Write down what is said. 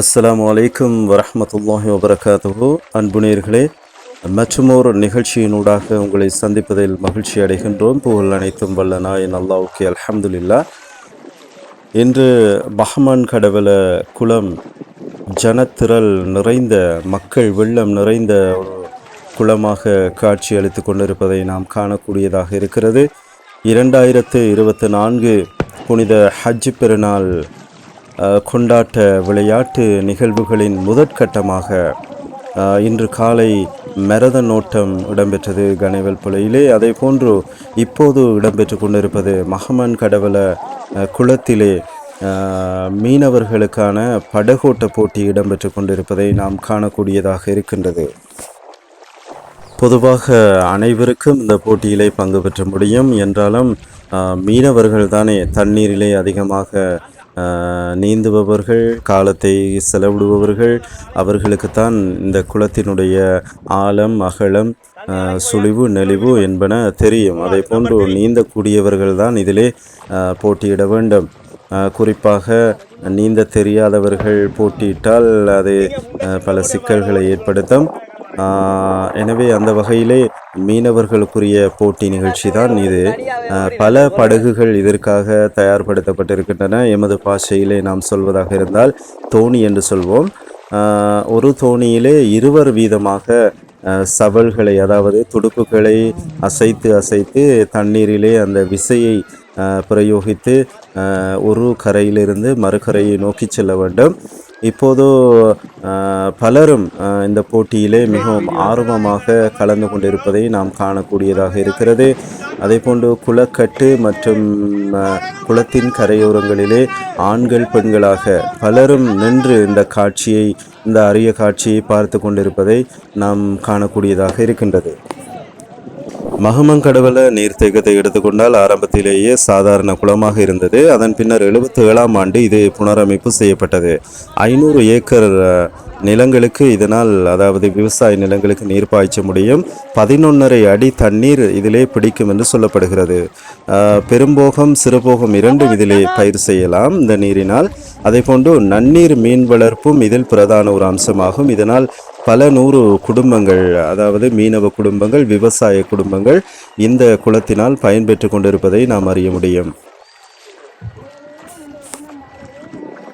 அஸ்ஸலாமு அலைக்கும் வரஹ்மத்துல்லாஹி வபரகாத்துஹு. அன்புநேர்களே மற்றுமோர் நிகழ்ச்சியினூடாக உங்களை சந்திப்பதில் மகிழ்ச்சி அடைகின்றோம். புகழ் அனைத்தும் வல்ல நாயன் அல்லாவுக்கு அலமதுல்லா இன்று பஹமான் கடவுள குளம் ஜனத்திரள் நிறைந்த மக்கள் வெள்ளம் நிறைந்த ஒரு குளமாக காட்சி அளித்து கொண்டிருப்பதை நாம் காணக்கூடியதாக இருக்கிறது. இரண்டாயிரத்து இருபத்தி நான்கு புனித ஹஜ் பெருநாள் கொண்டாட்ட விளையாட்டு நிகழ்வுகளின் முதற்கட்டமாக இன்று காலை மரத ஓட்டம் இடம்பெற்றது கனைவல் புலையிலே. அதே போன்று இப்போது இடம்பெற்று கொண்டிருப்பது மகமன் கடவுள குளத்திலே மீனவர்களுக்கான படகோட்ட போட்டி இடம்பெற்று கொண்டிருப்பதை நாம் காணக்கூடியதாக இருக்கின்றது. பொதுவாக அனைவருக்கும் இந்த போட்டியிலே பங்கு பெற்ற முடியும். என்றாலும் மீனவர்கள் தானே தண்ணீரிலே அதிகமாக நீந்துபவர்கள் காலத்தை செலவிடுபவர்கள் அவர்களுக்குத்தான் இந்த குளத்தினுடைய ஆழம் அகலம் சுழிவு நெளிவு என்பன தெரியும். அதை போன்று நீந்தக்கூடியவர்கள் தான் இதிலே போட்டியிட வேண்டும். குறிப்பாக நீந்த தெரியாதவர்கள் போட்டியிட்டால் அது பல சிக்கல்களை ஏற்படுத்தும். எனவே அந்த வகையிலே மீனவர்களுக்குரிய போட்டி நிகழ்ச்சி தான் இது பல படகுகள் இதற்காக தயார்படுத்தப்பட்டிருக்கின்றன. எமது பாஷையிலே நாம் சொல்வதாக இருந்தால் தோணி என்று சொல்வோம். ஒரு தோணியிலே இருவர் வீதமாக சவல்களை அதாவது துடுப்புகளை அசைத்து அசைத்து தண்ணீரிலே அந்த விசையை பிரயோகித்து ஒரு கரையிலிருந்து மறுகரையை நோக்கி செல்ல வேண்டும். இப்போது பலரும் இந்த போட்டியிலே மிகவும் ஆர்வமாக கலந்து கொண்டிருப்பதை நாம் காணக்கூடியதாக இருக்கிறது. அதேபோன்று குளக்கட்டு மற்றும் குளத்தின் கரையோரங்களிலே ஆண்கள் பெண்களாக பலரும் நின்று இந்த காட்சியை இந்த அரிய காட்சியை பார்த்து கொண்டிருப்பதை நாம் காணக்கூடியதாக இருக்கின்றது. மகமங்கடவுள நீர்த்தேக்கத்தை எடுத்துக்கொண்டால் ஆரம்பத்திலேயே சாதாரண குளமாக இருந்தது. அதன் பின்னர் எழுபத்தி ஏழாம் ஆண்டு இது புனரமைப்பு செய்யப்பட்டது. ஐநூறு ஏக்கர் நிலங்களுக்கு இதனால் அதாவது விவசாய நிலங்களுக்கு நீர் பாய்ச்ச முடியும். பதினொன்றரை அடி தண்ணீர் இதிலே பிடிக்கும் என்று சொல்லப்படுகிறது. பெரும்போகம் சிறுபோகம் இரண்டும் இதிலே பயிர் செய்யலாம் இந்த நீரினால். அதேபோன்று நன்னீர் மீன் வளர்ப்பும் இதில் பிரதான ஒரு அம்சமாகும். இதனால் பல நூறு குடும்பங்கள் அதாவது மீனவ குடும்பங்கள் விவசாய குடும்பங்கள் இந்த குளத்தினால் பயன்பெற்று கொண்டிருப்பதை நாம் அறிய முடியும்.